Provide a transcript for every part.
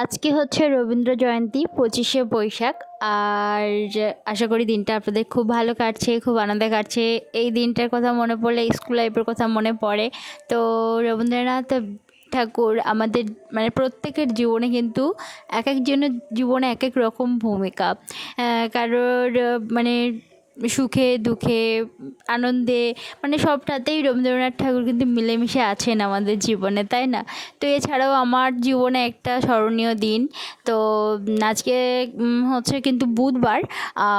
আজকে হচ্ছে রবীন্দ্র জয়ন্তী, পঁচিশে বৈশাখ। আর আশা করি দিনটা আপনাদের খুব ভালো কাটছে, খুব আনন্দে কাটছে। এই দিনটার কথা মনে পড়লে স্কুল লাইফের কথা মনে পড়ে। তো রবীন্দ্রনাথ ঠাকুর আমাদের মানে প্রত্যেকের জীবনে কিন্তু এক একজনের জীবনে এক এক রকম ভূমিকা। কারোর মানে সুখে, দুঃখে, আনন্দে মানে সবটাতেই রবীন্দ্রনাথ ঠাকুর কিন্তু মিলেমিশে আছেন আমাদের জীবনে, তাই না? তো এছাড়াও আমার জীবনে একটা স্মরণীয় দিন, তো আজকে হচ্ছে কিন্তু বুধবার,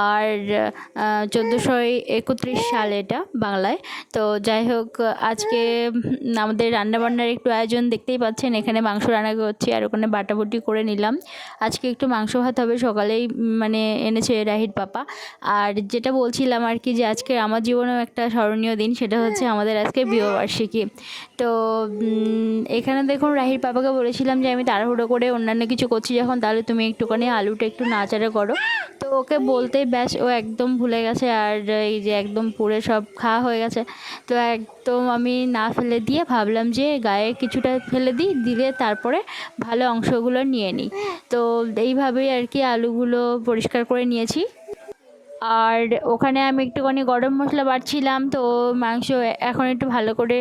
আর চোদ্দোশো একত্রিশ সাল এটা বাংলায়, তো যাই হোক, আজকে আমাদের রান্নাবান্নার একটু আয়োজন দেখতেই পাচ্ছেন, এখানে মাংস রান্না করছি, আর ওখানে বাটাবুটি করে নিলাম, আজকে একটু মাংস ভাত হবে, সকালেই মানে এনেছে রাহির পাপা, আর যেটা বলছিলাম আর কি যে আজকে আমার জীবনেও একটা স্মরণীয় দিন সেটা হচ্ছে আমাদের আজকে বিবাহবার্ষিকী। তো এখানে দেখুন রাহির পাপাকে বলেছিলাম যে আমি তাড়াহুড়ো করে অন্যান্য কিছু করছি যখন তাহলে তুমি একটুখানি আলুটা একটু নাচাড়া করো। তো ওকে বলতেই ব্যাস ও একদম ভুলে গেছে আর এই যে একদম পুরে সব খাওয়া হয়ে গেছে। তো একদম আমি না ফেলে দিয়ে ভাবলাম যে গায়ে কিছুটা ফেলে দিই দিলে তারপরে ভালো অংশগুলো নিয়ে নিই। তো এইভাবেই আর কি আলুগুলো পরিষ্কার করে নিয়েছি। আর ওখানে আমি একটুখানি গরম মশলা বাড়ছিলাম, তো মাংস এখন একটু ভালো করে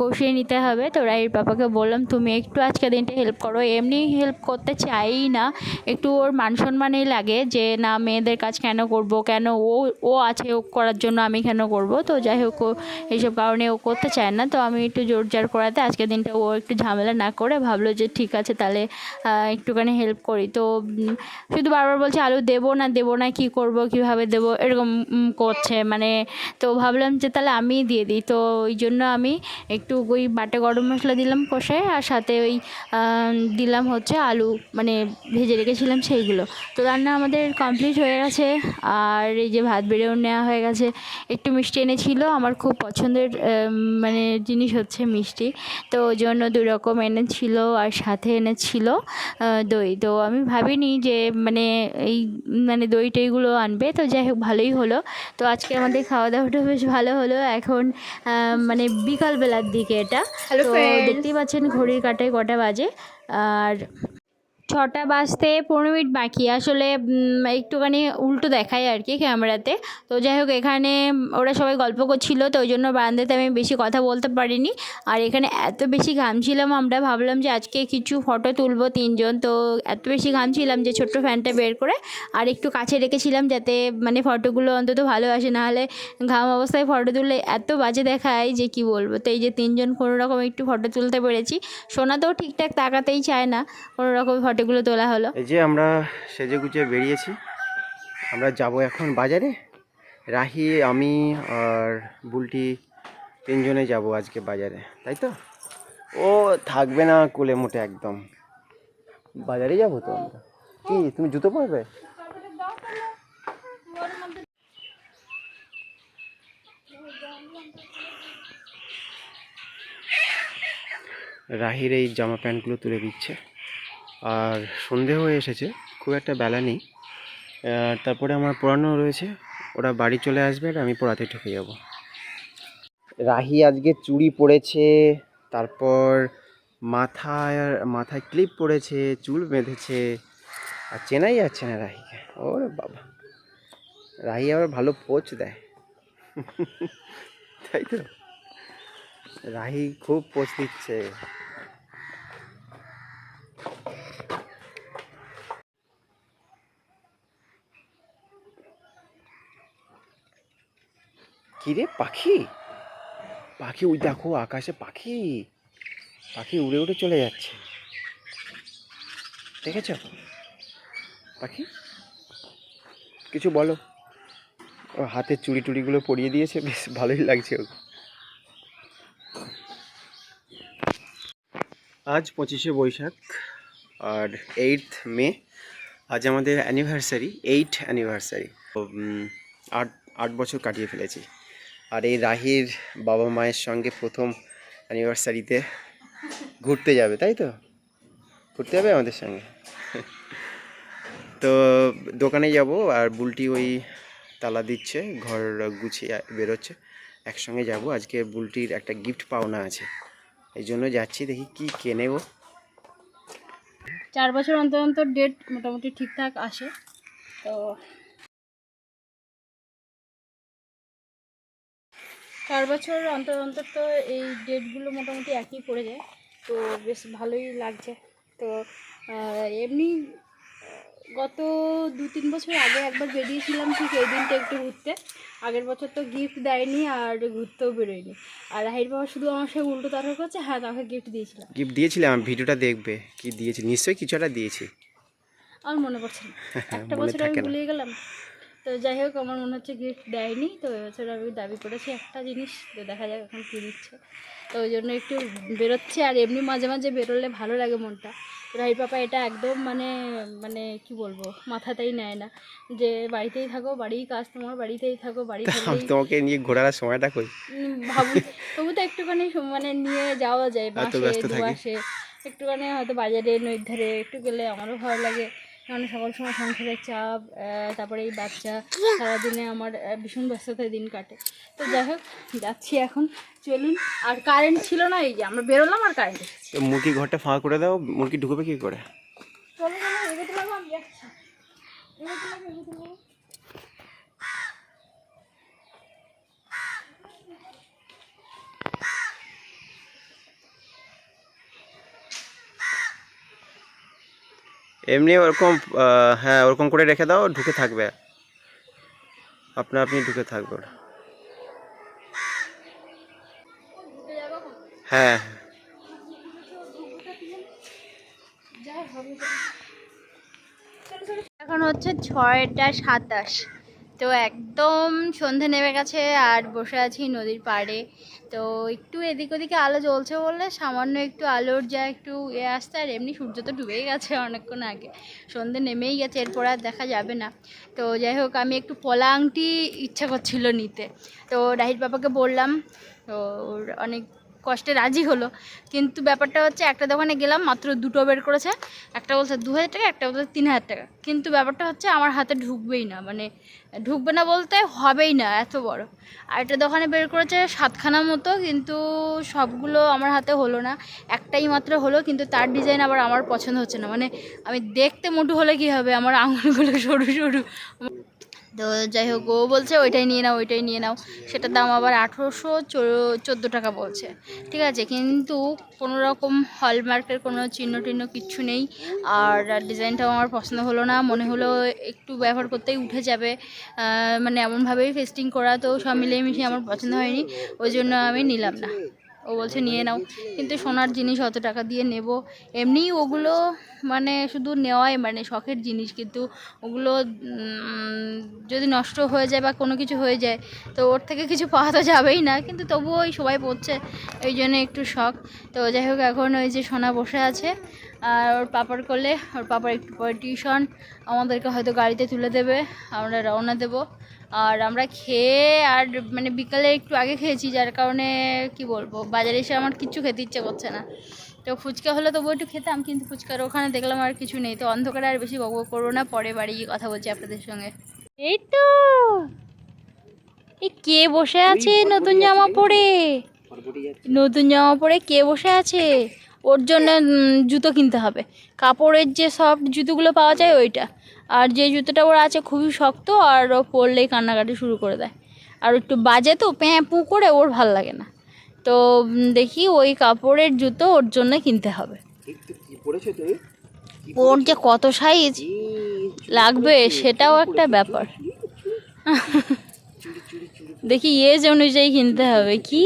কষিয়ে নিতে হবে। তো রাইর পাপাকে বললাম, তুমি একটু আজকে দিনটা হেল্প করো। এমনি হেল্প করতে চাই না, একটু ওর মান সম্মানেই লাগে যে, না, মেয়েদের কাজ কেন করব? কেন ও ও আছে, ও করার জন্য আমি কেন করব? তো যাই হোক এইসব কারণে ও করতে চায় না। তো আমি একটু জোর জার করাতে আজকের দিনটা ও একটু ঝামেলা না করে ভাবলো যে, ঠিক আছে, তাহলে একটুখানি হেল্প করি। তো শুধু বারবার বলছে, আলু দেবো না দেবো না, কী করব? কীভাবে দেবো? এরকম করছে। মানে তো ভাবলাম যে তাহলে আমিই দিয়ে দিই। তো ওই জন্য আমি একটু ওই বাটা গরম মশলা দিলাম কষে আর সাথে ওই দিলাম হচ্ছে আলু। মানে ভেজে রেখেছিলাম সেইগুলো। তো রান্না আমাদের কমপ্লিট হয়ে গেছে। আর এই যে ভাত বেড়েও নেওয়া হয়ে গেছে। একটু মিষ্টি এনেছিল। আমার খুব পছন্দের মানে জিনিস হচ্ছে মিষ্টি। তো ওই জন্য দুই রকম এনেছিল আর সাথে এনেছিল দই। তো আমি ভাবিনি যে মানে এই মানে দই টইগুলো আনবে। তো যাই হোক ভালোই হলো। তো আজকে আমাদের খাওয়া দাওয়াটা বেশ ভালো হলো। এখন মানে বিকালবেলার দিকে এটা। তো দেখতেই পাচ্ছেন ঘড়ির কাটায় কটা বাজে। আর ছটা বাজতে পনেরো মিনিট বাকি। আসলে একটুখানি উল্টো দেখায় আর কি ক্যামেরাতে। তো যাই হোক, এখানে ওরা সবাই গল্প করছিল, তো ওই জন্য বারান্দাতে আমি বেশি কথা বলতে পারিনি। আর এখানে এত বেশি ঘামছিলাম আমরা ভাবলাম যে আজকে কিছু ফটো তুলবো তিনজন। তো এত বেশি ঘামছিলাম যে ছোট্ট ফ্যানটা বের করে আর একটু কাছে রেখেছিলাম যাতে মানে ফটোগুলো অন্তত ভালো আসে। নাহলে ঘাম অবস্থায় ফটো তুললে এত বাজে দেখায় যে কি বলব। তো এই যে তিনজন কোনো রকম একটু ফটো তুলতে পেরেছি। সোনা তো ঠিকঠাক তাকাতেই চায় না কোনো রকম ফটোগুলো তোলা হলো। এই যে আমরা সেজে গুজে বেরিয়েছি। আমরা যাব এখন বাজারে। রাহি, আমি আর বুলটি তিনজনে যাব আজকে বাজারে, তাই তো? ও থাকবে না কোলে মোটে একদম। বাজারে যাব তো আমরা। কি, তুমি জুতো পরবে? রাহির এই জামা প্যান্টগুলো তুলে দিচ্ছে। আর সন্ধে হয়ে এসেছে, খুব একটা বেলা নেই। তারপরে আমার পড়ানো রয়েছে, ওরা বাড়ি চলে আসবে আর আমি পড়াতে ঢুকে যাব। রাহি আজকে চুড়ি পরেছে, তারপর মাথায় মাথায় ক্লিপ পরেছে, চুল বেঁধেছে, আর চেনাই যাচ্ছে না রাহিকে। ওরে বাবা, রাহি আবার ভালো পোচ দেয়। তাই তো? রাহি খুব পোচ দিচ্ছে। কিরে, পাখি? পাখি ওই দেখো, আকাশে পাখি। পাখি উড়ে উড়ে চলে যাচ্ছে। দেখেছ? পাখি? কিছু বলো। ও হাতের চুড়ি টুড়িগুলো পরিয়ে দিয়েছে, বেশ ভালোই লাগছে ওকে। আজ পঁচিশে বৈশাখ, আর এইট মে, আজ আমাদের অ্যানিভার্সারি এইট অ্যানিভার্সারি আট আট বছর কাটিয়ে ফেলেছি। আর এই রাহির বাবা মায়ের সঙ্গে প্রথম অ্যানিভার্সারিতে ঘুরতে যাবে, তাই তো? ঘুরতে যাবে আমাদের সঙ্গে? তো দোকানে যাব আর বুলটি ওই তালা দিচ্ছে, ঘর গুছিয়ে বেরোচ্ছে, একসঙ্গে যাব। আজকে বুলটির একটা গিফট পাওনা আছে, এই জন্য যাচ্ছি, দেখি কি কেনেব। চার বছর অন্তর অন্তর ডেট মোটামুটি ঠিকঠাক আসে, তো চার বছর অন্তর অন্তর তো এই ডেটগুলো মোটামুটি একই পড়ে যায়। তো বেশ ভালোই লাগছে। তো এমনি গত দু তিন বছর আগে একবার বেরিয়েছিলাম ঠিক এই দিনটা একটু ঘুরতে। আগের বছর তো গিফট দেয়নি আর ঘুরতেও বেরোয়নি। আর রাহির বাবা শুধু আমার সাথে উল্টো তর্ক করছে হ্যাঁ তাকে গিফট দিয়েছিলাম। গিফট দিয়েছিলাম ভিডিওটা দেখবে কি দিয়েছি। নিশ্চয়ই কিছু একটা দিয়েছি। আমার মনে পড়ছে না। একটা বছর আমি ভুলে গেলাম। তো যাই হোক আমার মনে হচ্ছে গিফট দেয়নি। তো এবছর আমি দাবি করেছি একটা জিনিস তো দেখা যাক এখন কী দিচ্ছে। তো ওই জন্য একটু বেরোচ্ছে আর এমনি মাঝে মাঝে বেরোলে ভালো লাগে মনটা। রাই পাপা এটা একদম মানে মানে কি বলব মাথাতেই নেয় না। যে বাড়িতেই থাকো বাড়িই কাজ তোমার বাড়িতেই থাকো বাড়ি তোমাকে নিয়ে ঘোরার সময়টা কই? ভাবুন। তবু তো একটুখানি মানে নিয়ে যাওয়া যায় মাসে দু। মাসে একটুখানি হয়তো বাজারে নদীর ধারে একটু গেলে আমারও ভালো লাগে। কারণ সকাল সময় সংসারের চাপ তারপরে এই বাচ্চা সারাদিনে আমার ভীষণ ব্যস্ততায় দিন কাটে। তো যাই হোক যাচ্ছি এখন। চলুন আর কারেন্ট ছিল না এই যে আমরা বেরোলাম আর কারেন্ট এসেছে। তো মুরগি ঘরটা ফাঁকা করে দাও মুরগি ঢুকবে কী করে? চলো চলো এগোতে আমি যাচ্ছি। এগোতে এগোতে এমনি ওরকম হ্যাঁ ওরকম করে রেখে দাও, ঢুকে থাকবে। আপনা আপনি ঢুকে থাকবে হ্যাঁ। এখন হচ্ছে ছয়টা সাতাশ। তো একদম সন্ধে নেমে গেছে আর বসে আছি নদীর পাড়ে। তো একটু এদিক ওদিকে আলো জ্বলছে বললে সামান্য একটু আলোর যা একটু এ আসতে আর এমনি সূর্য তো ডুবেই গেছে অনেকক্ষণ আগে। সন্ধে নেমেই গেছে, এরপর আর দেখা যাবে না। তো যাই হোক, আমি একটু পলা আংটি ইচ্ছা করছিল নিতে। তো রাহির বাবাকে বললাম, তো ওর অনেক কষ্টে রাজি হলো। কিন্তু ব্যাপারটা হচ্ছে একটা দোকানে গেলাম, মাত্র দুটো বের করেছে। একটা বলছে দু হাজার টাকা, একটা বলছে তিন হাজার টাকা। কিন্তু ব্যাপারটা হচ্ছে আমার হাতে ঢুকবেই না মানে ঢুকবে না বলতে হবেই না, এত বড়। আর একটা দোকানে বের করেছে সাতখানা মতো, কিন্তু সবগুলো আমার হাতে হলো না। একটাই মাত্র হলো, কিন্তু তার ডিজাইন আবার আমার পছন্দ হচ্ছে না। মানে আমি দেখতে মোটু হলে কি হবে? আমার আঙুলগুলো সরু সরু। তো যাই হোক, ও বলছে ওইটাই নিয়ে নাও, ওইটাই নিয়ে নাও। সেটার দাম আবার আঠেরোশো চোদ্দ টাকা বলছে। ঠিক আছে, কিন্তু কোনো রকম হলমার্কের কোনো চিহ্ন টিহ্ন কিচ্ছু নেই। আর ডিজাইনটাও আমার পছন্দ হলো না। মনে হলো একটু ব্যবহার করতেই উঠে যাবে। মানে এমনভাবেই ফেস্টিং করা, তো সব মিলিয়ে মিশিয়ে আমার পছন্দ হয়নি। ওই জন্য আমি নিলাম না। ও বলছে, নিয়ে নাও। কিন্তু সোনার জিনিস অত টাকা দিয়ে নেব। এমনি ওগুলো মানে শুধু নেওয়াই মানে শখের জিনিস, কিন্তু ওগুলো যদি নষ্ট হয়ে যায় বা কোনো কিছু হয়ে যায়, তো ওর থেকে কিছু পাওয়া তো যাবেই না। কিন্তু তবুও ওই সবাই পড়ছে ওই জন্য একটু শখ। তো যাই হোক, এখন ওই যে সোনা বসে আছে, আর ওর পাপার করলে ওর পাপার একটু পরে টিউশন, আমাদেরকে হয়তো গাড়িতে তুলে দেবে, আমরা রওনা দেবো। আর আমরা খেয়ে আর মানে বিকালে একটু আগে খেয়েছি যার কারণে কি বলব বাজারে এসে আমার কিচ্ছু খেতে ইচ্ছে করছে না। তো ফুচকা হলে তবু একটু খেতাম কিন্তু ফুচকার ওখানে দেখলাম আর কিছু নেই। তো অন্ধকারে আর বেশি বকবক করব না পরে বাড়ি গিয়ে কথা বলছি আপনাদের সঙ্গে। এই তো! এই কে বসে আছে নতুন জামা পরে? নতুন জামা পরে কে বসে আছে? ওর জন্য জুতো কিনতে হবে। কাপড়ের যে সফট জুতোগুলো পাওয়া যায় ওইটা। আর যে জুতোটা ওর আছে খুবই শক্ত আর ও পরলেই কান্নাকাটি শুরু করে দেয়। আর একটু বাজে তো প্যাঁ পু করে ওর ভালো লাগে না। তো দেখি ওই কাপড়ের জুতো ওর জন্য কিনতে হবে। ওর যে কত সাইজ লাগবে সেটাও একটা ব্যাপার। দেখি এজ অনুযায়ী কিনতে হবে। কি?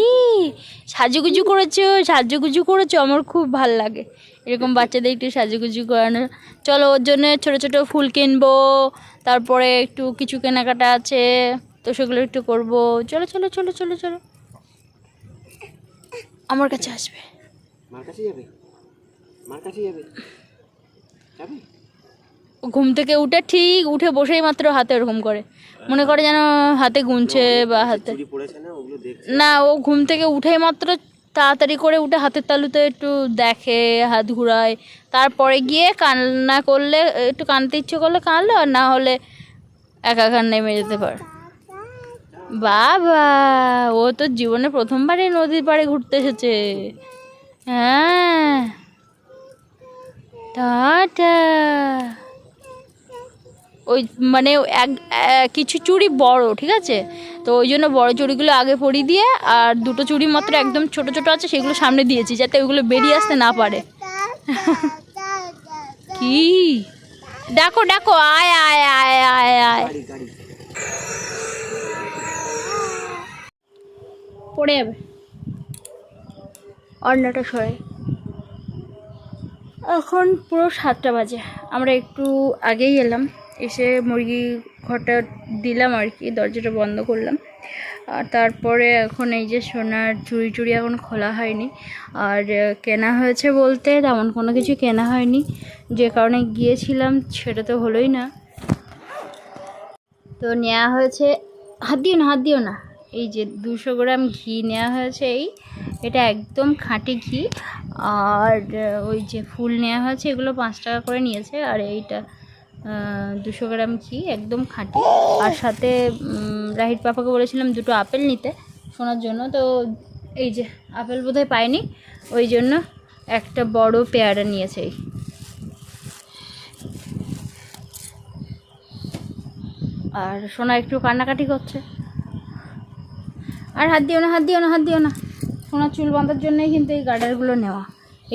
সাজুগুজু করেছ? সাজুগুজু করেছ? আমার খুব ভালো লাগে। এরকম বাচ্চাদের একটু সাজুগুজু করানো চলো, ওর জন্য ছোট ছোট ফুল কিনবো। তারপরে একটু কিছু কেনাকাটা আছে, তো সেগুলো একটু করব। চলো চলো চলো চলো চলো। আমার কাছে আসবে। মার কাছে যাবে? মার কাছে যাবে? যাবে? ঘুম থেকে উঠে ঠিক উঠে বসেই মাত্র হাতে ওরকম করে। মনে করে যেন হাতে গুনছে বা হাতে না ও ঘুম থেকে উঠেই মাত্র তাড়াতাড়ি করে উঠে হাতের তালুতে একটু দেখে হাত ঘুরায়। তারপরে গিয়ে কান্না করলে একটু কানতে ইচ্ছে করলে কানলো আর না হলে একা একা নেমে যেতে পারে। বাবা ও তো জীবনে প্রথমবারই নদীর পাড়ে ঘুরতে এসেছে। হ্যাঁ। টাটা। ওই মানে এক কিছু চুড়ি বড় ঠিক আছে? তো ওই জন্য বড় চুড়িগুলো আগে পরিয়ে দিয়ে আর দুটো চুড়ি মাত্র একদম ছোট ছোট আছে সেগুলো সামনে দিয়েছি যাতে ওইগুলো বেরিয়ে আসতে না পারে। কি? ডাকো ডাকো আয় আয় আয় আয় আয়। পড়ে যাবে। অন্যটা সরাই এখন পুরো সাতটা বাজে। আমরা একটু আগেই এলাম। এসে মুরগি ঘরটা দিলাম আর কি, দরজাটা বন্ধ করলাম। আর তারপরে এখন এই যে সোনার চুড়ি চুড়ি এখন খোলা হয়নি। আর কেনা হয়েছে বলতে তেমন কোনো কিছু কেনা হয়নি। যে কারণে গিয়েছিলাম সেটা তো হলোই না। তো নেওয়া হয়েছে, হাত দিও না, হাত দিও না। এই যে দুশো গ্রাম ঘি নেওয়া হয়েছে এই, এটা একদম খাঁটি ঘি। আর ওই যে ফুল নেওয়া হয়েছে, এগুলো পাঁচ টাকা করে নিয়েছে। আর এইটা দুশো গ্রাম ঘি, একদম খাঁটি। আর সাথে রাহির পাপাকে বলেছিলাম দুটো আপেল নিতে শোনার জন্য। তো এই যে, আপেল বোধহয় পাইনি ওই জন্য একটা বড় পেয়ারা নিয়েছে। এই আর সোনা একটু কান্নাকাটি করছে। আর হাত দিও না, হাত দিও না, হাত দিও না। সোনার চুল বাঁধার জন্যই কিন্তু এই গার্ডারগুলো নেওয়া।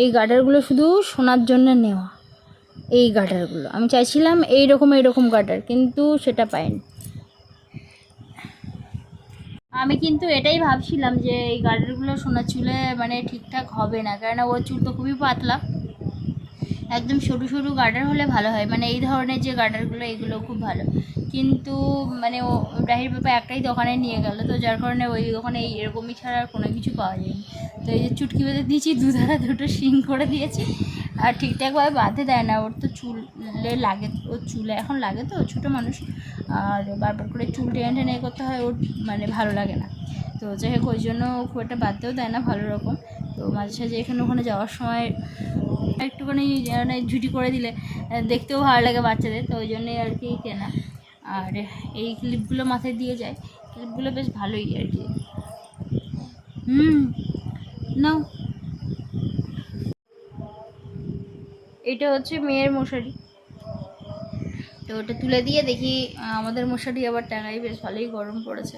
এই গার্ডারগুলো শুধু সোনার জন্য নেওয়া। এই গাটারগুলো। আমি চাইছিলাম এই রকম এই রকম গাটার, কিন্তু সেটা পাইনি। আমি কিন্তু এটাই ভাবছিলাম যে এই গার্ডারগুলো সোনার চুলে মানে ঠিকঠাক হবে না, কেননা ওর চুল তো খুবই পাতলা। একদম সরু সরু গার্ডার হলে ভালো হয় মানে এই ধরনের যে গার্ডারগুলো এগুলো খুব ভালো। কিন্তু মানে ও, রাহির বাবা একটাই দোকানে নিয়ে গেল, তো যার কারণে ওই দোকানে এই এরকমই ছাড়া আর কোনো কিছু পাওয়া যায়নি। তো এই যে চুটকি বেঁধে দিয়েছি, দুধারা দুটো শিং করে দিয়েছি আর ঠিকঠাকভাবে বাঁধে দেয় না। ওর তো চুলে লাগে ওর চুলে এখন লাগে তো, ছোটো মানুষ। আর বারবার করে চুল টেনে টেনে করতে হয়, ওর মানে ভালো লাগে না। তো যাই হোক ওই জন্য খুব একটা বাঁধতেও দেয় না ভালো রকম। তো মাঝে সাঝে এখানে ওখানে যাওয়ার সময় একটুখানি মানে ঝুটি করে দিলে, দেখতেও ভালো লাগে বাচ্চাদের। তো ওই জন্যই আর কি কেনা। আর এই ক্লিপগুলো মাথায় দিয়ে যায়। ক্লিপগুলো বেশ ভালোই আর কি। হুম, নাও। এটা হচ্ছে মেয়ের মশারি। তো ওটা তুলে দিয়ে দেখি আমাদের মশারি আবার টাঙাই বেশ ভালোই গরম পড়েছে।